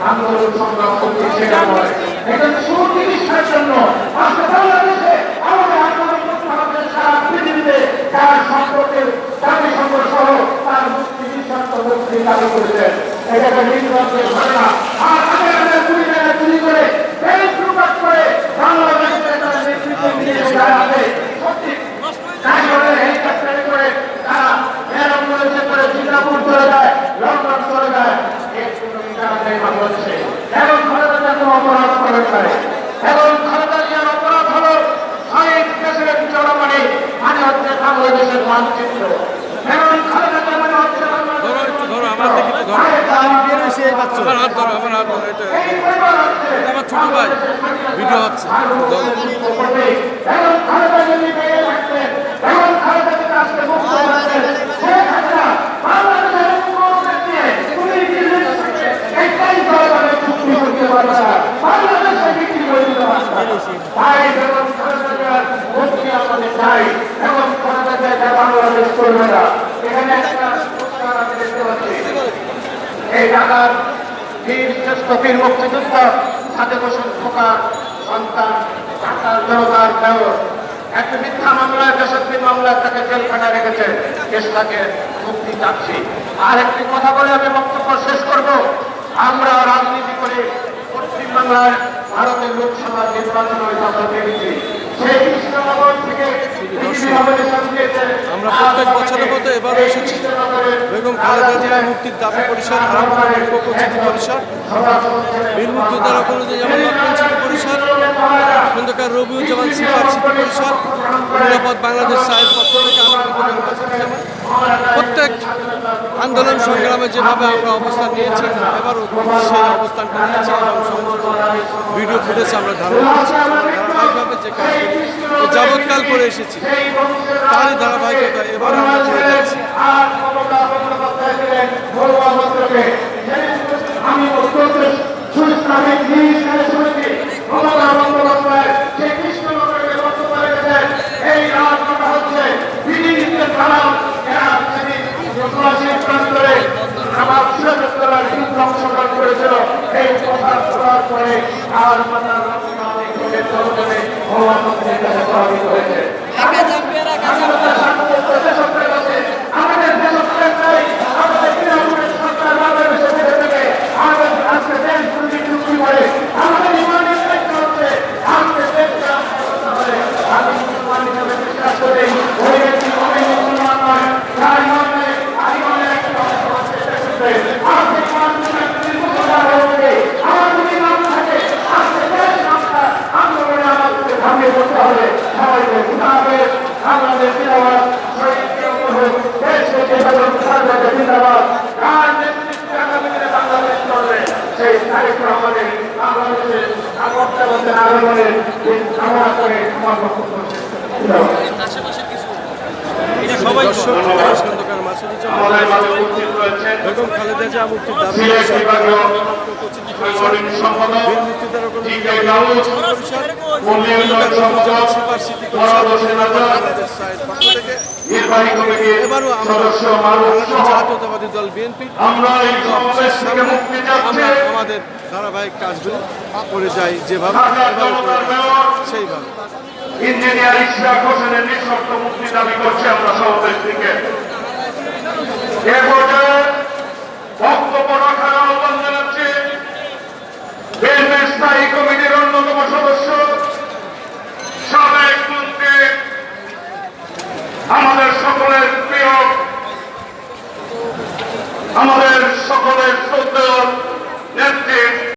আন্দোলন সংগ্রাম করছি সেটা নয় এটা সুনির্দিষ্টের জন্য আজকে বাংলাদেশে আমাদের আন্দোলন করতে হবে সারা পৃথিবীতে তার সম্পর্কে জাতিসংঘ সহ তার মুক্তি নিঃস্বার্থ মুক্তি দাবি করেছেন এটাকে নির্বাচনের ঘটনা আর আগে আগে গুলি মেরে গুলি করে দেশ লুকাট করে বাংলাদেশে তারা নেতৃত্ব নিয়ে দাঁড়াবে সত্যি তাই করে হেলিকপ্টারে করে তারা এরোপ্লেনে করে সিঙ্গাপুর চলে যায় লন্ডন চলে যায় এর কোনো ঠিকানা নেই বাংলাদেশে এখন খালেদা জিয়া কোনো অপরাধ করে পারে এখন খালেদা জিয়ার অপরাধ হলো শহীদ প্রেসিডেন্ট জনগণে মানে হচ্ছে বাংলাদেশের মানচিত্র এখন খালেদা জিয়া মানে হচ্ছে ধরো একটু ধরো আমার দিকে একটু ধরো আমার হাত ধরো, আমার হাত ধরো, এটা আমার ছোট ভাই, ভিডিও হচ্ছে। বাংলাদেশে করবে না এখানে একটা দেখতে বীর শ্রেষ্ঠ বীর মুক্তিযোদ্ধা সাদেক হোসেন মুক্তি চাচ্ছি। আর একটি কথা বলে আমি বক্তব্য শেষ করব। আমরা রাজনীতি করে পশ্চিমবাংলায় ভারতের লোকসভা নির্বাচন হয়েছে আমরা দেখেছি থেকে আমরা প্রত্যেক বছরের মতো এবারও এসেছি বেগম খালেদা জিয়া মুক্তির দাবি পরিষদ সিটি পরিষদ বীরমুক্ত দ্বারা যেমন পরিষদ খন্দকার রবিউজ্জামান সিপার সিটি পরিষদ নিরাপদ বাংলাদেশ সাহেব পক্ষ থেকে আমি কিন্তু জামাত। প্রত্যেক আন্দোলন সংগ্রামে যেভাবে আমরা অবস্থান নিয়েছি, এবারও সেই অবস্থানটা নিয়েছি এবং সমস্ত ভিডিও ফুটেজ আমরা ধারাবাহিকভাবে যে এই যাবৎকাল করে এসেছি, তারই ধারাবাহিকতা এবার আমরা আর মমতা বন্দ্যোপাধ্যায় ছিলেন ঘরোয়া অংশগ্রহণ করেছিল। এই কথা শোনার পরে আর মাতা রক্ষণে জনগণে ঘরোয়া মন্ত্রীর কাছে প্রভাবিত হয়েছে একা চাপবে একা চাপবে আমাদের দেশপ্রেম নেই আমাদের তৃণমূলের সরকার বাংলাদেশে বেঁচে থেকে আমাদের আজকে দেশ দুর্নীতি চুক্তি করে আমাদের ইমানের দায়িত্ব হচ্ছে আমাদের দেশকে রক্ষা করতে হবে আমি মুসলমান হিসেবে বিশ্বাস করি ওই ব্যক্তি অনেক মুসলমান নয় তার ইমানে আর ইমানের একটা অংশ হচ্ছে দেশপ্রেম আজকে ইমান যদি মুসলমান হয়ে থাকে আমার যদি ইমান থাকে আজকে দেশ রক্ষা আন্দোলনে আমাদেরকে ঝাঁপিয়ে পড়তে হবে সবাইকে জিন্দাবাদ জিন্দাবাদ। বাংলাদেশ তারিখ রহমানের বাংলাদেশের সবাই খন্দকার আমাদের বেগম খালেদা জিয়া মুক্তির দাবি বীর এবারও আমরা জাতীয়তাবাদী দল বিএনপি আমরা ধারাবাহিক কাজগুলো করে যাই যেভাবে সেইভাবে। ইঞ্জিনিয়ার ইশরাক হোসেনের নিঃশর্ত মুক্তি দাবি করছে আমরা সমাবেশ থেকে। এ পর্যায়ে বক্তব্য রাখার আহ্বান জানাচ্ছি স্থায়ী কমিটির অন্যতম সদস্য। সাবেক মন্ত্রী, আমাদের সকলের প্রিয়, আমাদের সকলের শ্রদ্ধেয় নেত্রী